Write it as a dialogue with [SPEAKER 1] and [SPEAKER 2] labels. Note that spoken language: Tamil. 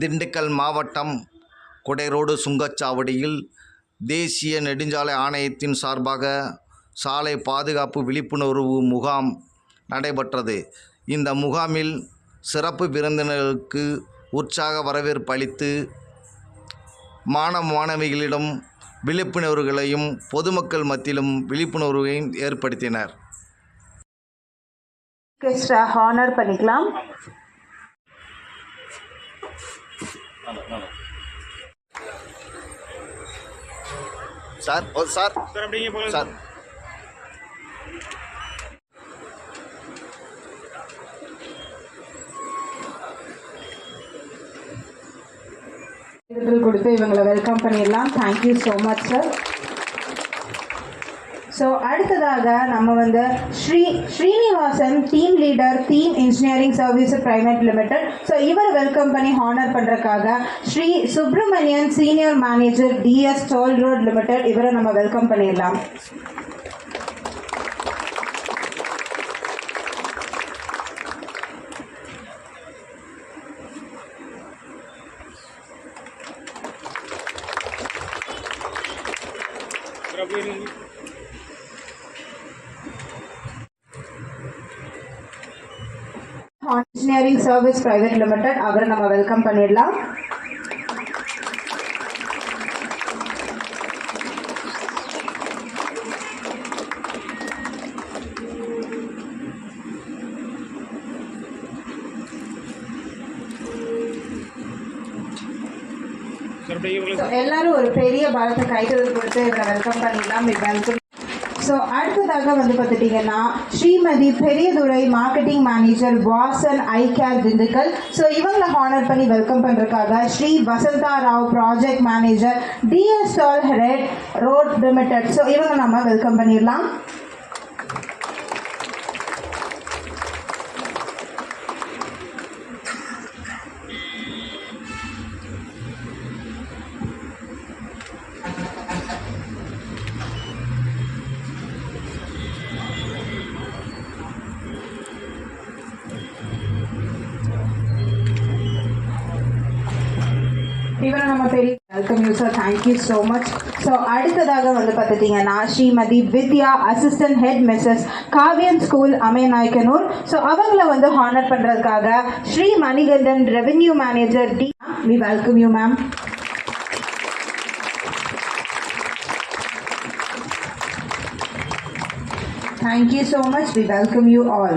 [SPEAKER 1] திண்டுக்கல் மாவட்டம் குடைரோடு சுங்கச்சாவடியில் தேசிய நெடுஞ்சாலை ஆணையத்தின் சார்பாக சாலை பாதுகாப்பு விழிப்புணர்வு முகாம் நடைபெற்றது. இந்த முகாமில் சிறப்பு விருந்தினர்களுக்கு உற்சாக வரவேற்பு அளித்து மாணவ மாணவிகளிடம் விழிப்புணர்வுகளையும் பொதுமக்கள் மத்தியிலும் விழிப்புணர்வையும் ஏற்படுத்தினர்.
[SPEAKER 2] ஹானர் பண்ணிக்கலாம்.
[SPEAKER 1] Sir sir.
[SPEAKER 3] சார்.
[SPEAKER 2] விருதுகள் கொடுத்து இவங்களை வெல்கம் பண்ணிடலாம் thank you so much sir so அடுத்ததாக நம்ம வந்து Shri Srinivasan team leader team engineering service private limited so இவர் வெல்கம் பண்ணி ஹானர் பண்ணுறதுக்காக Shri Subramanian senior manager TS toll road limited இவரை நம்ம வெல்கம் பண்ணிடலாம்.
[SPEAKER 3] சார் அப்படியே
[SPEAKER 2] சர்வீஸ் பிரைவேட் லிமிடெட் அவரை நம்ம வெல்கம் பண்ணிடலாம். எல்லாரும் ஒரு பெரிய பலத்தை கைகள் கொடுத்து இவரை வெல்கம் பண்ணிடலாம். வெல்கம் ஸோ அடுத்ததாக வந்து பார்த்துட்டிங்கன்னா Shrimati Periyadurai marketing manager Vasan eye care Dindigul. So இவங்களை ஹானர் பண்ணி வெல்கம் பண்ணுறதுக்காக ஸ்ரீ வசந்தா ராவ் ப்ராஜெக்ட் மேனேஜர் டிஎஸ்ஆல் ஹெட் ரோட் லிமிடெட் ஸோ இவங்க நம்ம வெல்கம் பண்ணிடலாம். இவரை நம்ம பெரிய welcome you sir thank you so much so அடுத்ததாக வந்து பார்த்துட்டிங்கன்னா Shrimati Vidya assistant head Mrs Kaviyan school Ammayanayakkanur. So அவங்கள வந்து ஹானர் பண்ணுறதுக்காக Shri Manikandan revenue manager T V welcome you ma'am Thank you so much. We welcome you all.